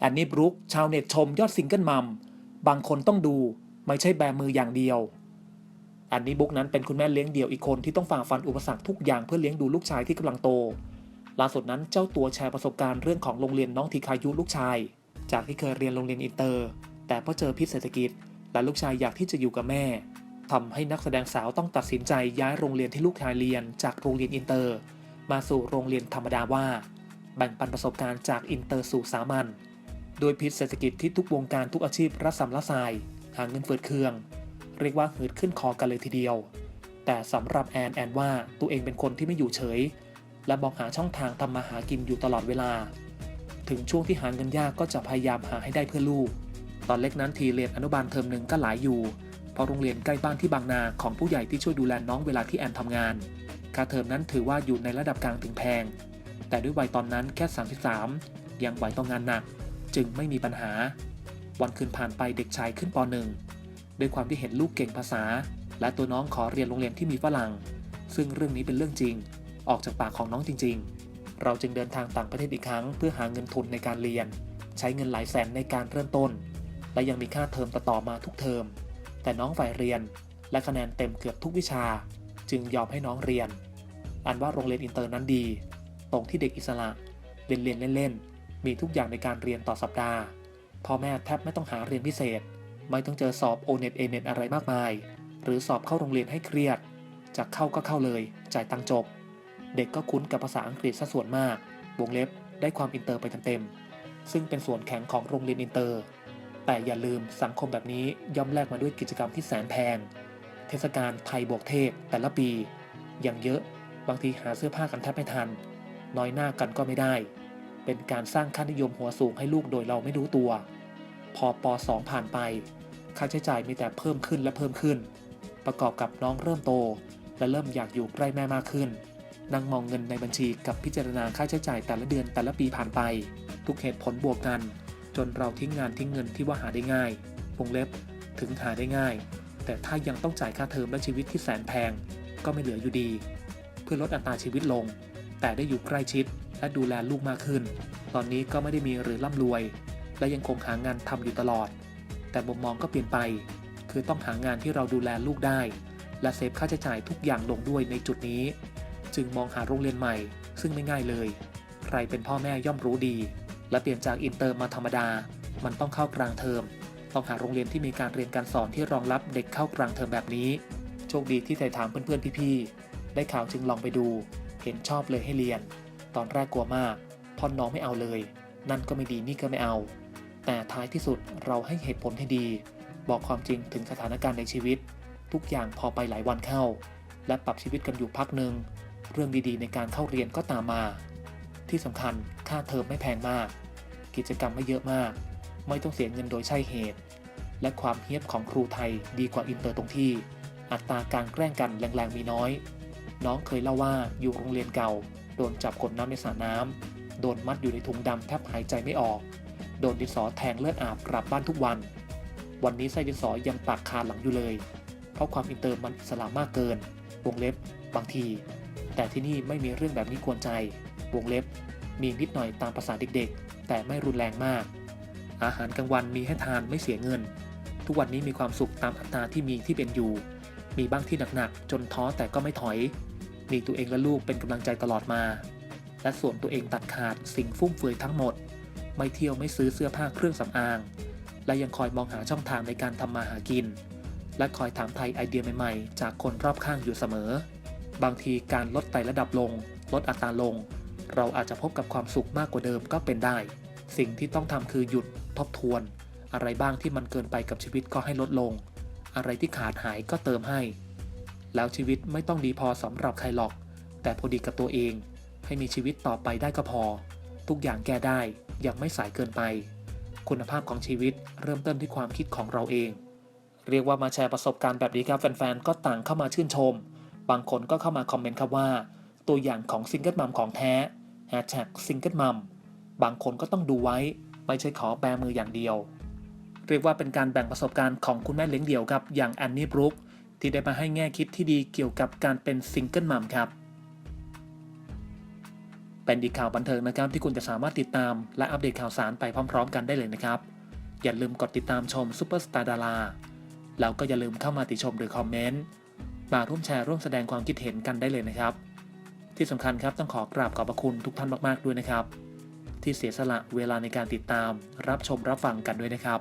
แอนนี่บรุกชาวเน็ตชมยอดซิงเกิลมัมบางคนต้องดูไม่ใช่แบมืออย่างเดียวแอนนี่บุ๊กนั้นเป็นคุณแม่เลี้ยงเดี่ยวอีกคนที่ต้องฝ่าฟันอุปสรรคทุกอย่างเพื่อเลี้ยงดูลูกชายที่กำลังโตล่าสุดนั้นเจ้าตัวแชร์ประสบการณ์เรื่องของโรงเรียนน้องทีคายุลูกชาย จากที่เคยเรียนโรงเรียนอินเตอร์ แต่พอเจอพิษเศรษฐกิจ และลูกชายอยากที่จะอยู่กับแม่ทำให้นักแสดงสาวต้องตัดสินใจย้ายโรงเรียนที่ลูกชายเรียนจากโรงเรียนอินเตอร์ มาสู่โรงเรียนธรรมดาว่า แบ่งปันประสบการณ์จากอินเตอร์สู่สามัญ โดยพิษเศรษฐกิจที่ทุกวงการทุกอาชีพระสำละสาย หาเงินเฟืดเครื่อง เรียกว่าหืดขึ้นคอกันเลยทีเดียว แต่สำหรับแอนแอนว่าตัวเองเป็นคนที่ไม่อยู่เฉย และมองหาช่องทางทำมาหากินอยู่ตลอดเวลา ถึงช่วงที่หาเงินยากก็จะพยายามหาให้ได้เพื่อลูก ตอนเล็กนั้นทีเรียนอนุบาลเทอมหนึ่งก็หลายอยู่เพราะโรงเรียนใกล้บ้านที่บางนาของผู้ใหญ่ที่ช่วยดูแลน้องเวลาที่แอนทำงานค่าเทอมนั้นถือว่าอยู่ในระดับกลางถึงแพง แต่ด้วยวัยตอนนั้นแค่ 33 ยังไหวต่องงานหนัก จึงไม่มีปัญหา วันคืนผ่านไปเด็กชายขึ้นป .1 ด้วยความที่เห็นลูกเก่งภาษา และตัวน้องขอเรียนโรงเรียนที่มีฝรั่ง ซึ่งเรื่องนี้เป็นเรื่องจริง ออกจากปากของน้องจริง ๆ เราจึงเดินทางต่างประเทศอีกครั้ง เพื่อหาเงินทุนในการเรียน ใช้เงินหลายแสนในการเริ่มต้น และยังมีค่าเทอมต่อมาทุกเทอม แต่น้องฝ่ายเรียน และคะแนนเต็มเกือบทุกวิชา จึงยอมให้น้องเรียนอันว่าโรงเรียนอินเตอร์นั้นดี ตรงที่เด็กอิสระเรียนเรียนเล่น มีทุกอย่างในการเรียนต่อสัปดาห์พ่อแม่แทบไม่ต้องหาเรียนพิเศษ ไม่ต้องเจอสอบโอเน็ตเอเน็ตอะไรมากมาย หรือสอบเข้าโรงเรียนให้เครียดจะเข้าก็เข้าเลย จ่ายตังจบ เด็กก็คุ้นกับภาษาอังกฤษซะส่วนมาก วงเล็บได้ความอินเตอร์ไปเต็มๆซึ่งเป็นส่วนแข็งของโรงเรียนอินเตอร์ แต่อย่าลืมสังคมแบบนี้ย่อมแลกมาด้วยกิจกรรมที่แสนแพง เทศกาลไทยบวกเทพแต่ละปี อย่างเยอะ บางทีหาเสื้อผ้ากันแทบไม่ทัน น้อยหน้ากันก็ไม่ได้ เป็นการสร้างค่านิยมหัวสูงให้ลูกโดยเราไม่รู้ตัว พอป .2 ผ่านไป ค่าใช้จ่ายมีแต่เพิ่มขึ้นและเพิ่มขึ้น ประกอบกับน้องเริ่มโต และเริ่มอยากอยู่ใกล้แม่มากขึ้น นั่งมองเงินในบัญชีกับพิจารณาค่าใช้จ่ายแต่ละเดือนแต่ละปีผ่านไป ทุกเหตุผลบวกกัน จนเราทิ้งงานทิ้งเงินที่ว่าหาได้ง่ายวงเล็บถึงหาได้ง่าย แต่ถ้ายังต้องจ่ายค่าเทอมและชีวิตที่แสนแพง ก็ไม่เหลืออยู่ดี เพื่อลดอัตราชีวิตลง แต่ได้อยู่ใกล้ชิด และดูแลลูกมากขึ้น ตอนนี้ก็ไม่ได้มีหรือร่ำรวย และยังคงหางานทำอยู่ตลอด แต่มุมมองก็เปลี่ยนไป คือต้องหางานที่เราดูแลลูกได้ และเซฟค่าใช้จ่ายทุกอย่างลงด้วยในจุดนี้ จึงมองหาโรงเรียนใหม่ ซึ่งไม่ง่ายเลย ใครเป็นพ่อแม่ย่อมรู้ดี และเปลี่ยนจากอินเตอร์มาธรรมดา มันต้องเข้ากลางเทอม ต้องหาโรงเรียนที่มีการเรียนการสอนที่รองรับเด็กเข้ากลางเทอมแบบนี้ โชคดีที่ไถ่ถามเพื่อนๆพี่ๆได้ข่าวจึงลองไปดู เห็นชอบเลยให้เรียน ตอนแรกกลัวมากพอน้องไม่เอาเลย นั่นก็ไม่ดีนี่ก็ไม่เอา แต่ท้ายที่สุดเราให้เหตุผลให้ดี บอกความจริงถึงสถานการณ์ในชีวิต ทุกอย่างพอไปหลายวันเข้า และปรับชีวิตกันอยู่พักหนึ่งเรื่องดีๆ ในการเข้าเรียนก็ตามมา ที่สำคัญค่าเทอมไม่แพงมาก กิจกรรมไม่เยอะมาก ไม่ต้องเสียเงินโดยใช่เหตุ และความเฮี้ยบของครูไทยดีกว่าอินเตอร์ตรงที่ อัตราการแกล้งกันแรงๆมีน้อย น้องเคยเล่าว่าอยู่โรงเรียนเก่า โดนจับกดน้ำในสระน้ำ โดนมัดอยู่ในถุงดำแทบหายใจไม่ออก โดนดินสอแทงเลือดอาบกลับบ้านทุกวัน วันนี้ไส้ดินสอยังปากคาหลังอยู่เลย เพราะความอินเตอร์มันสลามมากเกิน วงเล็บบางที แต่ที่นี่ไม่มีเรื่องแบบนี้กวนใจ วงเล็บ มีนิดหน่อยตามภาษาเด็กๆ แต่ไม่รุนแรงมาก อาหารกลางวันมีให้ทานไม่เสียเงิน ทุกวันนี้มีความสุขตามอัตราที่มีที่เป็นอยู่ มีบ้างที่หนักๆ จนท้อแต่ก็ไม่ถอย มีตัวเองและลูกเป็นกำลังใจตลอดมา และส่วนตัวเองตัดขาดสิ่งฟุ่มเฟือยทั้งหมด ไม่เที่ยวไม่ซื้อเสื้อผ้าเครื่องสำอาง และยังคอยมองหาช่องทางในการทำมาหากิน และคอยถามไทยไอเดียใหม่ๆ จากคนรอบข้างอยู่เสมอ บางทีการลดไต่ระดับลง ลดอัตราลง เราอาจจะพบกับความสุขมากกว่าเดิมก็เป็นได้ สิ่งที่ต้องทำคือหยุดทบทวน อะไรบ้างที่มันเกินไปกับชีวิตก็ให้ลดลง อะไรที่ขาดหายก็เติมให้ แล้วชีวิตไม่ต้องดีพอสำหรับใครหรอก แต่พอดีกับตัวเอง ให้มีชีวิตต่อไปได้ก็พอ ทุกอย่างแก้ได้ยังไม่สายเกินไป คุณภาพของชีวิตเริ่มต้นที่ความคิดของเราเอง เรียกว่ามาแชร์ประสบการณ์แบบนี้ครับแฟนๆก็ต่างเข้ามาชื่นชม บางคนก็เข้ามาคอมเมนต์ครับว่า ตัวอย่างของซิงเกิลมัมของแท้แฮชแท็กซิงเกิลมัมบางคนก็ต้องดูไว้ไม่ใช่ขอแบมืออย่างเดียว เรียกว่าเป็นการแบ่งประสบการณ์ของคุณแม่เลี้ยงเดี่ยวครับอย่างแอนนี่บรุก ที่ได้มาให้แง่คิดที่ดีเกี่ยวกับการเป็นซิงเกิลมัมครับ เป็นอีกข่าวบันเทิงนะครับ ที่คุณจะสามารถติดตามและอัปเดตข่าวสารไปพร้อม ๆ กันได้เลยนะครับ อย่าลืมกดติดตามชมซูเปอร์สตาร์ดาราแล้วก็อย่าลืมเข้ามาติชมหรือคอมเมนต์มาร่วมแชร์ร่วมแสดงความคิดเห็นกันได้เลยนะครับ ที่สำคัญครับต้องขอกราบขอบพระคุณทุกท่านมากๆด้วยนะครับ ที่เสียสละเวลาในการติดตามรับชมรับฟังกันด้วยนะครับ